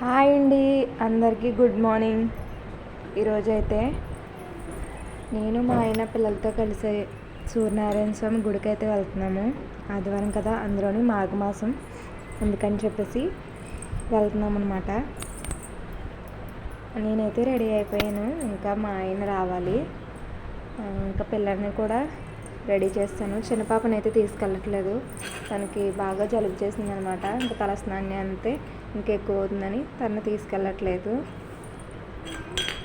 Hi అండి అందరికీ good morning. ఈరోజు అయితే నేను మా ఆయన పిల్లలతో కలిసి సూర్యనారాయణ స్వామి గుడికి అయితే వెళ్తున్నాము. ఆదివారం కదా అందులోని మాఘమాసం అందుకని చెప్పేసి వెళ్తున్నాం అనమాట నేనైతే రెడీ అయిపోయాను ఇంకా మా ఆయన రావాలి. ఇంకా పిల్లల్ని కూడా రెడీ చేస్తాను. చిన్న పాపని అయితే తీసుకెళ్ళట్లేదు. తనకి బాగా జలుబు చేసింది అనమాట ఇంకా తలస్నాన్ని అంతే ఇంకెక్కువ అవుతుందని తను తీసుకెళ్ళట్లేదు.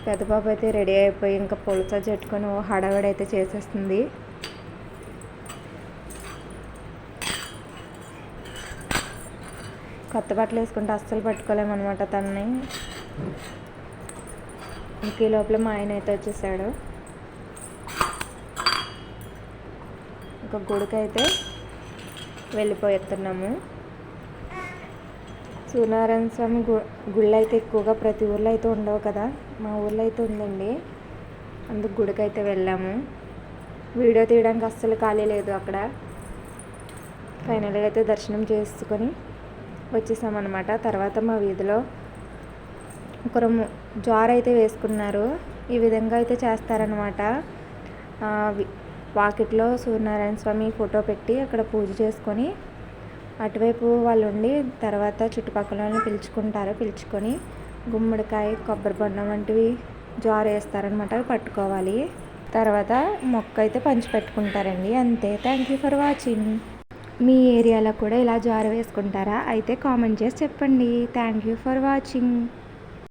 పెద్ద పాప అయితే రెడీ అయిపోయి ఇంకా పొలస చెట్టుకొని ఓ హడావిడి అయితే చేసేస్తుంది. కొత్త బట్టలు వేసుకుంటే అస్సలు పట్టుకోలేమన్నమాట తనని. ఇంక ఈ లోపల మా ఆయన అయితే వచ్చేసాడు. ఒక గుడికి అయితే వెళ్ళిపోతున్నాము సూర్యనారాయణ స్వామి గు గుళ్ళు అయితే ఎక్కువగా ప్రతి ఊర్లో అయితే ఉండవు కదా. మా ఊర్లో అయితే ఉందండి. అందుకు గుడికి అయితే వెళ్ళాము. వీడియో తీయడానికి అస్సలు ఖాళీ లేదు అక్కడ. ఫైనల్గా అయితే దర్శనం చేసుకొని వచ్చేసామన్నమాట. తర్వాత మా వీధిలో ఒకరు జార్ అయితే వేసుకున్నారు. ఈ విధంగా అయితే చేస్తారనమాట వాకిట్లో సూర్యనారాయణ స్వామి ఫోటో పెట్టి అక్కడ పూజ చేసుకొని అటువైపు వాళ్ళు ఉండి తర్వాత చుట్టుపక్కల పిలుచుకుంటారు. పిలుచుకొని గుమ్మడికాయ కొబ్బరి బొండం వంటివి జారు వేస్తారనమాట అవి పట్టుకోవాలి. తర్వాత మొక్క అయితే పంచి పెట్టుకుంటారండి. అంతే. థ్యాంక్ యూ ఫర్ వాచింగ్ మీ ఏరియాలో కూడా ఇలా జారు వేసుకుంటారా? అయితే కామెంట్ చేసి చెప్పండి. Thank you for watching